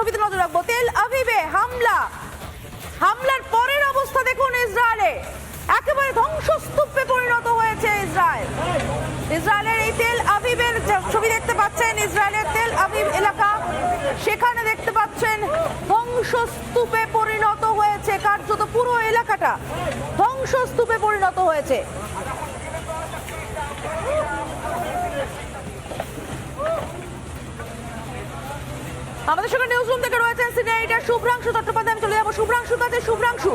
ছবিতে নজর রাখব। তেল আভিবে হামলা। হামলার পরের অবস্থা দেখুন ইসরায়েলে। একেবারে ধ্বংসস্তূপে পরিণত হয়েছে ইসরায়েল। ইসরায়েলের এই তেল আভিবের ছবি দেখতে পাচ্ছেন ইসরায়েলের তেল আভিব এলাকা। সেখানে দেখতে পাচ্ছেন ধ্বংসস্তূপে পরিণত হয়েছে, কার্যত পুরো এলাকাটা ধ্বংসস্তূপে পরিণত হয়েছে। আমাদের সঙ্গে নিউজ রুম থেকে রয়েছেন সিনিয়র এডিটর শুভ্রাংশু চট্টোপাধ্যায়। আমি চলে যাব শুভ্রাংশু কাছে। শুভ্রাংশু,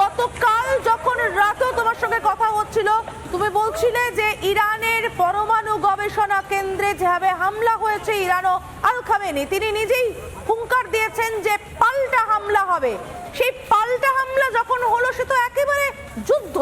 গতকাল যখন রাতেও তোমার সঙ্গে কথা হচ্ছিল, তুমি বলছিলে যে ইরানের পরমাণু গবেষণা কেন্দ্রে যেভাবে হামলা হয়েছে, ইরানও আল খামেনি তিনি নিজেই হুঙ্কার দিয়েছেন যে পাল্টা হামলা হবে। সেই পাল্টা হামলা যখন হলো, সে তো একেবারে যুদ্ধ।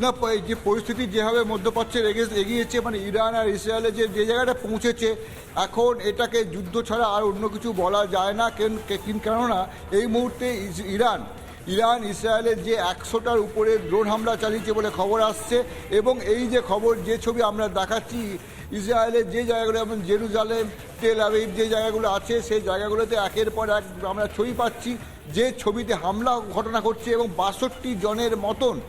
না যে পরিস্থিতি যেভাবে মধ্যপ্রাচ্যের এগে- এগিয়েছে মানে ইরান আর ইসরায়েলে যে যে জায়গাটা পৌঁছেছে, এখন এটাকে যুদ্ধ ছাড়া আর অন্য কিছু বলা যায় না, কিন- কেননা এই মুহূর্তে ইরান ইরান ইসরায়েলের যে একশোটার উপরে ড্রোন হামলা চালিয়েছে বলে খবর আসছে, এবং এই যে খবর, যে ছবি আমরা দেখাচ্ছি ইসরায়েলের যে জায়গাগুলো, যেমন জেরুজালেম, তেল আবিব যে জায়গাগুলো আছে, সেই জায়গাগুলোতে একের পর এক আমরা ছবি পাচ্ছি, যে ছবিতে হামলা ঘটনা ঘটছে এবং বাষট্টি জনের মতন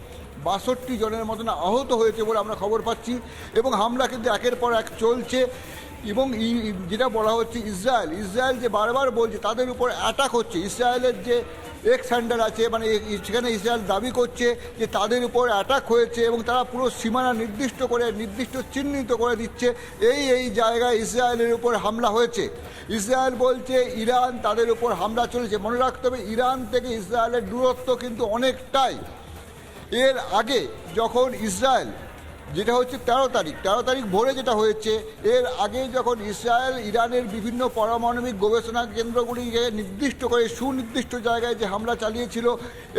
বাষট্টি জনের মতন আহত হয়েছে বলে আমরা খবর পাচ্ছি এবং হামলা কিন্তু একের পর এক চলছে। এবং যেটা বলা হচ্ছে ইসরায়েল ইসরায়েল যে বারবার বলছে তাদের উপর অ্যাটাক হচ্ছে। ইসরায়েলের যে এক্স হ্যান্ডার আছে মানে সেখানে ইসরায়েল দাবি করছে যে তাদের উপর অ্যাটাক হয়েছে এবং তারা পুরো সীমানা নির্দিষ্ট করে, নির্দিষ্ট চিহ্নিত করে দিচ্ছে। এই এই জায়গায় ইসরায়েলের উপর হামলা হয়েছে। ইসরায়েল বলছে ইরান তাদের উপর হামলা চলেছে। মনে রাখতে হবে, ইরান থেকে ইসরায়েলের দূরত্ব কিন্তু অনেকটাই। এর আগে যখন ইসরায়েল, যেটা হচ্ছে তেরো তারিখ তেরো তারিখ ভোরে যেটা হয়েছে, এর আগে যখন ইসরায়েল, ইরানের বিভিন্ন পারমাণবিক গবেষণা কেন্দ্রগুলিকে নির্দিষ্ট করে, সুনির্দিষ্ট জায়গায় যে হামলা চালিয়েছিল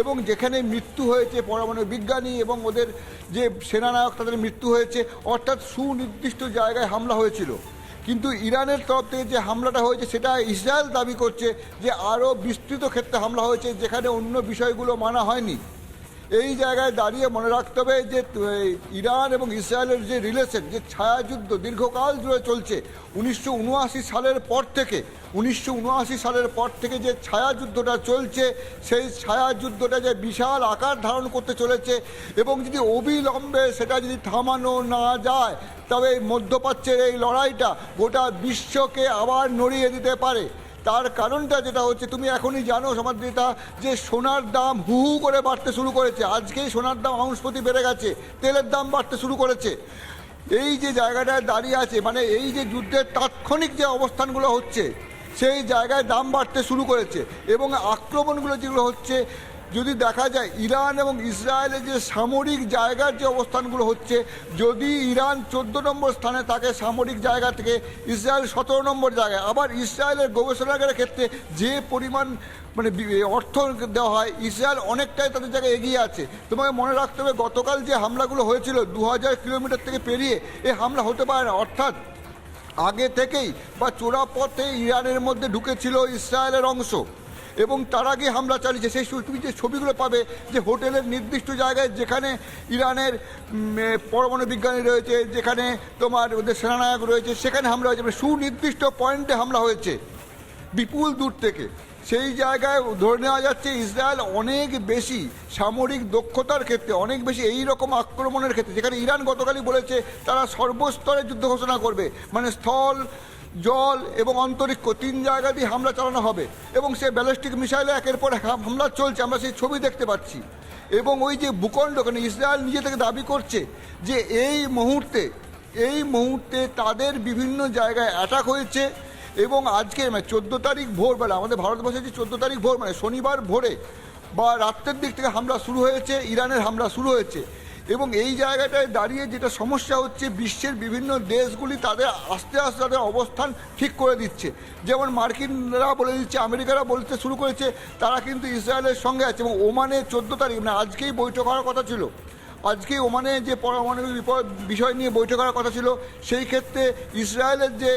এবং যেখানে মৃত্যু হয়েছে পরমাণু বিজ্ঞানী এবং ওদের যে সেনানায়ক, তাদের মৃত্যু হয়েছে, অর্থাৎ সুনির্দিষ্ট জায়গায় হামলা হয়েছিল। কিন্তু ইরানের তরফ থেকে যে হামলাটা হয়েছে, সেটা ইসরায়েল দাবি করছে যে আরও বিস্তৃত ক্ষেত্রে হামলা হয়েছে, যেখানে অন্য বিষয়গুলো মানা হয়নি। এই জায়গায় দাঁড়িয়ে মনে রাখতে হবে যে ইরান এবং ইসরায়েলের যে রিলেশন যে ছায়াযুদ্ধ দীর্ঘকাল জুড়ে চলছে, উনিশশো উনআশি সালের পর থেকে, উনিশশো উনআশি সালের পর থেকে যে ছায়াযুদ্ধটা চলছে, সেই ছায়াযুদ্ধটা যে বিশাল আকার ধারণ করতে চলেছে এবং যদি অবিলম্বে সেটা যদি থামানো না যায়, তবে মধ্যপ্রাচ্যের এই লড়াইটা গোটা বিশ্বকে আবার নড়িয়ে দিতে পারে। তার কারণটা যেটা হচ্ছে, তুমি এখনই জানো সমাদ্রিতা যে সোনার দাম হু হু করে বাড়তে শুরু করেছে। আজকেই সোনার দাম আউন্স প্রতি বেড়ে গেছে, তেলের দাম বাড়তে শুরু করেছে। এই যে জায়গাটায় দাঁড়িয়ে আছে মানে এই যে যুদ্ধের তাৎক্ষণিক যে অবস্থানগুলো হচ্ছে, সেই জায়গায় দাম বাড়তে শুরু করেছে। এবং আক্রমণগুলো যেগুলো হচ্ছে যদি দেখা যায় ইরান এবং ইসরায়েলের যে সামরিক জায়গার যে অবস্থানগুলো হচ্ছে, যদি ইরান চোদ্দ নম্বর স্থানে থাকে সামরিক জায়গা থেকে, ইসরায়েল সতেরো নম্বর জায়গায়, আবার ইসরায়েলের গবেষণাগারের ক্ষেত্রে যে পরিমাণ মানে অর্থ দেওয়া হয়, ইসরায়েল অনেকটাই তাদের জায়গায় এগিয়ে আছে। তোমাকে মনে রাখতে হবে, গতকাল যে হামলাগুলো হয়েছিল দু হাজার কিলোমিটার থেকে পেরিয়ে এই হামলা হতে পারে না। অর্থাৎ আগে থেকেই বা চোরাপথে ইরানের মধ্যে ঢুকেছিল ইসরায়েলের অংশ। এবং তার আগে হামলা চালিয়েছে। সেই তুমি যে ছবিগুলো পাবে, যে হোটেলের নির্দিষ্ট জায়গায় যেখানে ইরানের পরমাণু বিজ্ঞানী রয়েছে, যেখানে তোমার ওদের সেনানায়ক রয়েছে, সেখানে হামলা হয়েছে। মানে সুনির্দিষ্ট পয়েন্টে হামলা হয়েছে। বিপুল দূর থেকে। সেই জায়গায় ধরে নেওয়া যাচ্ছে, ইসরায়েল অনেক বেশি সামরিক দক্ষতার ক্ষেত্রে, অনেক বেশি এই রকম আক্রমণের ক্ষেত্রে। যেখানে ইরান গতকালই বলেছে, তারা সর্বস্তরে যুদ্ধ ঘোষণা করবে। মানে স্থল জল এবং অন্তরিক্ষ তিন জায়গা দিয়ে হামলা চালানো হবে এবং সে ব্যালিস্টিক মিসাইলে একের পর হামলা চলছে, আমরা সেই ছবি দেখতে পাচ্ছি। এবং ওই যে ভূখণ্ড কারণ ইসরায়েল নিজে থেকে দাবি করছে যে এই মুহূর্তে এই মুহূর্তে তাদের বিভিন্ন জায়গায় অ্যাটাক হয়েছে এবং আজকে মানে চোদ্দ তারিখ ভোরবেলা আমাদের ভারতবর্ষে যে চোদ্দ তারিখ ভোর মানে শনিবার ভোরে বা রাত্রের দিক থেকে হামলা শুরু হয়েছে, ইরানের হামলা শুরু হয়েছে। এবং এই জায়গাটায় দাঁড়িয়ে যেটা সমস্যা হচ্ছে, বিশ্বের বিভিন্ন দেশগুলি তাদের আস্তে আস্তে তাদের অবস্থান ঠিক করে দিচ্ছে। যেমন মার্কিনরা বলে দিচ্ছে, আমেরিকারা বলতে শুরু করেছে, তারা কিন্তু ইসরায়েলের সঙ্গে আছে এবং ওমানে চোদ্দ তারিখ মানে আজকেই বৈঠক হওয়ার কথা ছিল। আজকে ওমানে যে পরমাণবিক বিষয় নিয়ে বৈঠক করার কথা ছিল, সেই ক্ষেত্রে ইসরায়েলের যে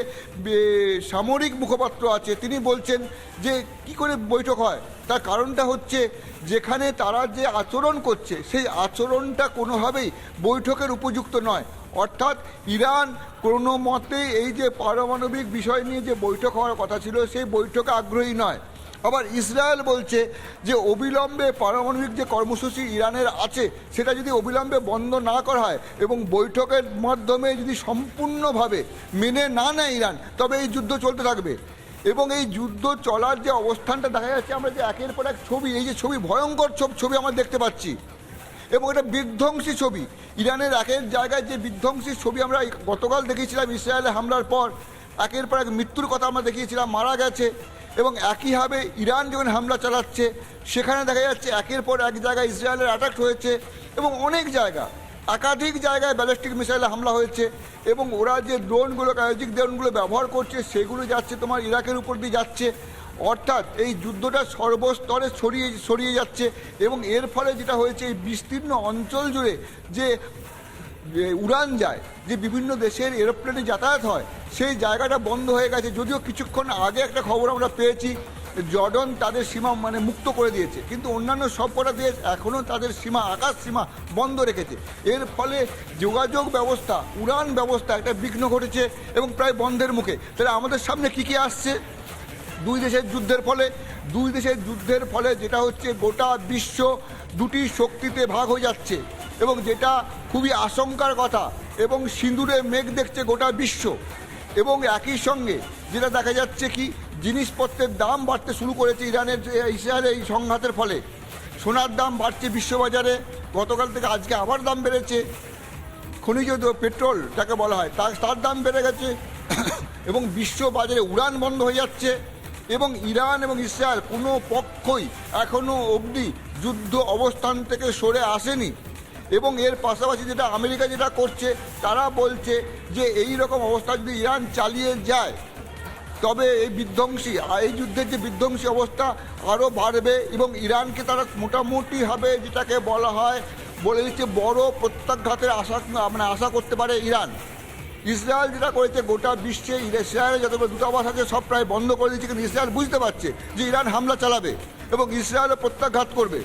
সামরিক মুখপাত্র আছে, তিনি বলছেন যে, কি করে বৈঠক হয়? তার কারণটা হচ্ছে, যেখানে তারা যে আচরণ করছে, সেই আচরণটা কোনোভাবেই বৈঠকের উপযুক্ত নয়। অর্থাৎ ইরান কোনো মতে এই যে পারমাণবিক বিষয় নিয়ে যে বৈঠক হওয়ার কথা ছিল, সেই বৈঠকে আগ্রহী নয়। আবার ইসরায়েল বলছে যে অবিলম্বে পারমাণবিক যে কর্মসূচি ইরানের আছে, সেটা যদি অবিলম্বে বন্ধ না করা হয় এবং বৈঠকের মাধ্যমে যদি সম্পূর্ণভাবে মেনে না নেয় ইরান, তবে এই যুদ্ধ চলতে থাকবে। এবং এই যুদ্ধ চলার যে অবস্থানটা দেখা যাচ্ছে, আমরা যে একের পর এক ছবি, এই যে ছবি, ভয়ঙ্কর ছবি ছবি আমরা দেখতে পাচ্ছি। এবং এটা বিধ্বংসী ছবি। ইরানের একের জায়গায় যে বিধ্বংসী ছবি আমরা গতকাল দেখিয়েছিলাম, ইসরায়েলে হামলার পর একের পর এক মৃত্যুর কথা আমরা দেখিয়েছিলাম, মারা গেছে। এবং একইভাবে ইরান যখন হামলা চালাচ্ছে, সেখানে দেখা যাচ্ছে একের পর এক জায়গায় ইসরায়েলের অ্যাটাক হয়েছে এবং অনেক জায়গা, একাধিক জায়গায় ব্যালিস্টিক মিসাইলে হামলা হয়েছে এবং ওরা যে ড্রোনগুলো কায়োজিক ড্রোনগুলো ব্যবহার করছে, সেগুলো যাচ্ছে তোমার ইরাকের উপর দিয়ে যাচ্ছে। অর্থাৎ এই যুদ্ধটা সর্বস্তরে ছড়িয়ে ছড়িয়ে যাচ্ছে এবং এর ফলে যেটা হয়েছে, এই বিস্তীর্ণ অঞ্চল জুড়ে যে যে উড়ান যায়, যে বিভিন্ন দেশের এরোপ্লেনে যাতায়াত হয়, সেই জায়গাটা বন্ধ হয়ে গেছে। যদিও কিছুক্ষণ আগে একটা খবর আমরা পেয়েছি, জর্ডন তাদের সীমা মানে মুক্ত করে দিয়েছে, কিন্তু অন্যান্য সবকটা দেশ এখনও তাদের সীমা, আকাশ সীমা বন্ধ রেখেছে। এর ফলে যোগাযোগ ব্যবস্থা, উড়ান ব্যবস্থা একটা বিঘ্ন ঘটেছে এবং প্রায় বন্ধের মুখে। তাহলে আমাদের সামনে কি কি আসছে? দুই দেশের যুদ্ধের ফলে, দুই দেশের যুদ্ধের ফলে যেটা হচ্ছে গোটা বিশ্ব দুটি শক্তিতে ভাগ হয়ে যাচ্ছে। এবং যেটা খুবই আশঙ্কার কথা, এবং সিঁদুরে মেঘ দেখছে গোটা বিশ্ব। এবং একই সঙ্গে যেটা দেখা যাচ্ছে কি, জিনিসপত্রের দাম বাড়তে শুরু করেছে ইরানের ইসরায়েলের এই সংঘাতের ফলে। সোনার দাম বাড়ছে বিশ্ববাজারে, গতকাল থেকে আজকে আবার দাম বেড়েছে। খনিজ পেট্রোল যাকে বলা হয়, তার তার দাম বেড়ে গেছে। এবং বিশ্ব বাজারে উড়ান বন্ধ হয়ে যাচ্ছে। এবং ইরান এবং ইসরায়েল কোনো পক্ষই এখনও অবধি যুদ্ধ অবস্থান থেকে সরে আসেনি। এবং এর পাশাপাশি যেটা আমেরিকা যেটা করছে, তারা বলছে যে এই রকম অবস্থা যদি ইরান চালিয়ে যায়, তবে এই বিধ্বংসী এই যুদ্ধের যে বিধ্বংসী অবস্থা আরও বাড়বে এবং ইরানকে তারা মোটামুটিভাবে যেটাকে বলা হয়, বলে দিচ্ছে বড় প্রত্যাঘাতের আশা মানে আশা করতে পারে ইরান। ইসরায়েল যেটা করেছে গোটা বিশ্বে ইসরায়েলের যতগুলো দূতাবাস আছে সব প্রায় বন্ধ করে দিচ্ছে, কিন্তু ইসরায়েল বুঝতে পারছে যে ইরান হামলা চালাবে এবং ইসরায়েলও প্রত্যাঘাত করবে।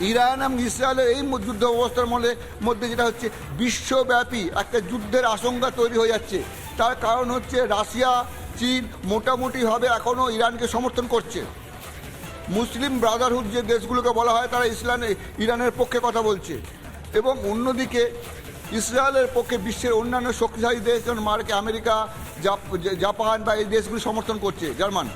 ইরান এবং ইসরায়েলের এই যুদ্ধ অবস্থার মধ্যে মধ্যে যেটা হচ্ছে, বিশ্বব্যাপী একটা যুদ্ধের আশঙ্কা তৈরি হয়ে যাচ্ছে। তার কারণ হচ্ছে, রাশিয়া, চীন মোটামুটিভাবে এখনও ইরানকে সমর্থন করছে। মুসলিম ব্রাদারহুড যে দেশগুলোকে বলা হয়, তারা ইসলামে, ইরানের পক্ষে কথা বলছে। এবং অন্যদিকে, ইসরায়েলের পক্ষে বিশ্বের অন্যান্য শক্তিশালী দেশ যেমন মার্কে আমেরিকা, জাপ- জাপান বা এই দেশগুলি সমর্থন করছে, জার্মান।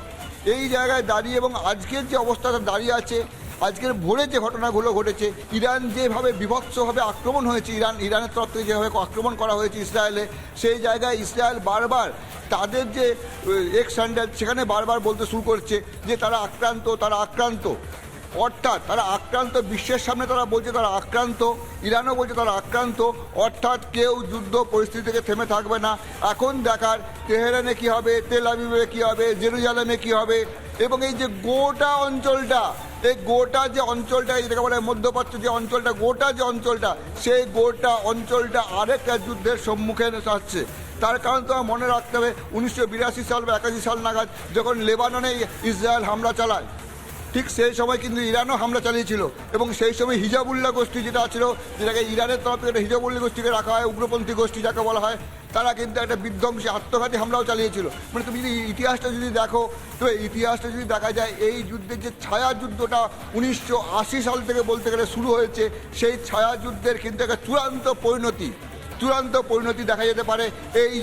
এই জায়গায় দাঁড়িয়ে এবং আজকের যে অবস্থাটা দাঁড়িয়ে আছে আজকের ভোরে যে ঘটনাগুলো ঘটেছে, ইরান যেভাবে বিভৎসভাবে আক্রমণ হয়েছে, ইরান, ইরানের তরফ থেকে যেভাবে আক্রমণ করা হয়েছে ইসরায়েলে, সেই জায়গায় ইসরায়েল বারবার তাদের যে এক্স স্ট্যান্ডার্ড সেখানে বারবার বলতে শুরু করছে যে তারা আক্রান্ত তারা আক্রান্ত। অর্থাৎ তারা আক্রান্ত, বিশ্বের সামনে তারা বলছে তারা আক্রান্ত, ইরানও বলছে তারা আক্রান্ত, অর্থাৎ কেউ যুদ্ধ পরিস্থিতি থেকে থেমে থাকবে না। এখন দেখার তেহরানে কি হবে, তেল আবিবে কি হবে, জেরুজালেমে কি হবে, এবং এই যে গোটা অঞ্চলটা এই গোটা যে অঞ্চলটা যেটাকে বলে মধ্যপ্রাচ্য যে অঞ্চলটা, গোটা যে অঞ্চলটা, সেই গোটা অঞ্চলটা আরেকটা যুদ্ধের সম্মুখীন আসছে। তার কারণ তো মনে রাখতে হবে, উনিশশো বিরাশি সাল বা একাশি সাল নাগাদ যখন লেবাননে ইসরায়েল হামলা চালায় ঠিক সেই সময় কিন্তু ইরানও হামলা চালিয়েছিল এবং সেই সময় হিজাবুল্লাহ গোষ্ঠী যেটা ছিল, যেটাকে ইরানের তরফ থেকে হিজাবুল্লাহ গোষ্ঠীকে রাখা হয়, উগ্রপন্থী গোষ্ঠী যাকে বলা হয়, তারা কিন্তু একটা বিধ্বংসী আত্মঘাতী হামলাও চালিয়েছিল। মানে তুমি যদি ইতিহাসটা যদি দেখো তো ইতিহাসটা যদি দেখা যায়, এই যুদ্ধের যে ছায়া যুদ্ধটা উনিশশো আশি সাল থেকে বলতে গেলে শুরু হয়েছে, সেই ছায়া যুদ্ধের কিন্তু একটা চূড়ান্ত পরিণতি চূড়ান্ত পরিণতি দেখা যেতে পারে। এই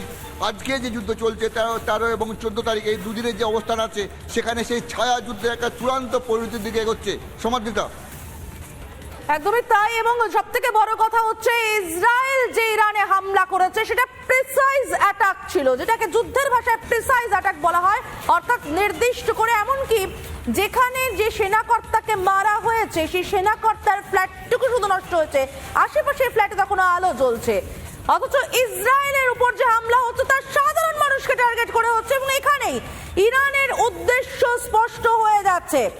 আজকে যে যুদ্ধ চলছে, তেরো তেরো এবং চোদ্দ তারিখ, এই দুদিনের যে অবস্থান আছে, সেখানে সেই ছায়া যুদ্ধের একটা চূড়ান্ত পরিণতির দিকে এগোচ্ছে। সমাদৃতা। একদমই তাই, এবং সব থেকে বড় কথা হচ্ছে, ইসরায়েল যে ইরানে হামলা করেছে, সেটা প্রিসাইজ অ্যাটাক ছিল, যেটাকে যুদ্ধের ভাষায় প্রিসাইজ অ্যাটাক বলা হয়, অর্থাৎ নির্দিষ্ট করে এমনকি যেখানে যে সেনাকর্তাকে মারা হয়েছে, সেই সেনাকর্তার ফ্ল্যাটটুকু শুধু নষ্ট হয়েছে, আশেপাশের ফ্ল্যাটে তখন আলো জ্বলছে। অথচ ইসরায়েলের উপর যে হামলা হচ্ছে, তার সাধারণ মানুষকে টার্গেট করে হচ্ছে, এবং এখানেই ইরানের উদ্দেশ্য স্পষ্ট হয়ে যাচ্ছে।